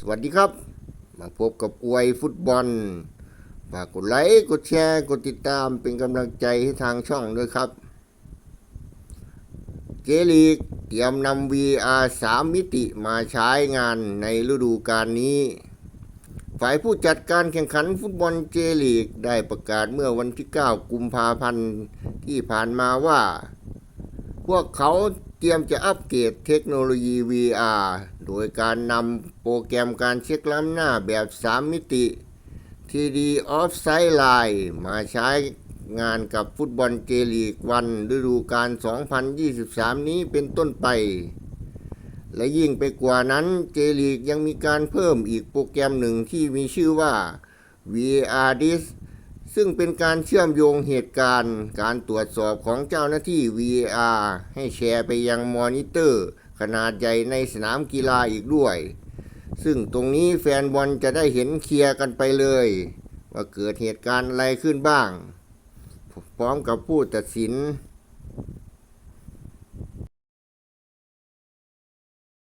สวัสดีครับ มาพบกับอวยฟุตบอลฝากกดไลค์กดแชร์กดติดตามเป็นกำลังใจให้ทางช่องด้วยครับ เจลีกเตรียมนำ VR 3 มิติมาใช้งานในฤดูกาลนี้ ฝ่ายผู้จัดการแข่งขันฟุตบอลเจลีกได้ประกาศเมื่อวันที่ 9 กุมภาพันธ์ที่ผ่านมาว่า พวกเขาเตรียมจะอัปเกรดเทคโนโลยี VR โดยการนำโปรแกรมการเช็คล้ำหน้าแบบ 3 มิติ 3D Offside Line มาใช้งานกับฟุตบอลเจลีกวันฤดูกาล 2023 นี้เป็นต้นไป และยิ่งไปกว่านั้นเจลีกยังมีการเพิ่มอีกโปรแกรมหนึ่งที่มีชื่อว่า VR Dis ซึ่งเป็นการเชื่อมโยงเหตุการณ์ การตรวจสอบของเจ้าหน้าที่ VR ให้แชร์ไปยังมอนิเตอร์ ขนาดใหญ่ในสนามกีฬาอีกด้วย ซึ่งตรงนี้แฟนบอลจะได้เห็นเคลียร์กันไปเลย ว่าเกิดเหตุการณ์อะไรขึ้นบ้าง พร้อมกับผู้ตัดสิน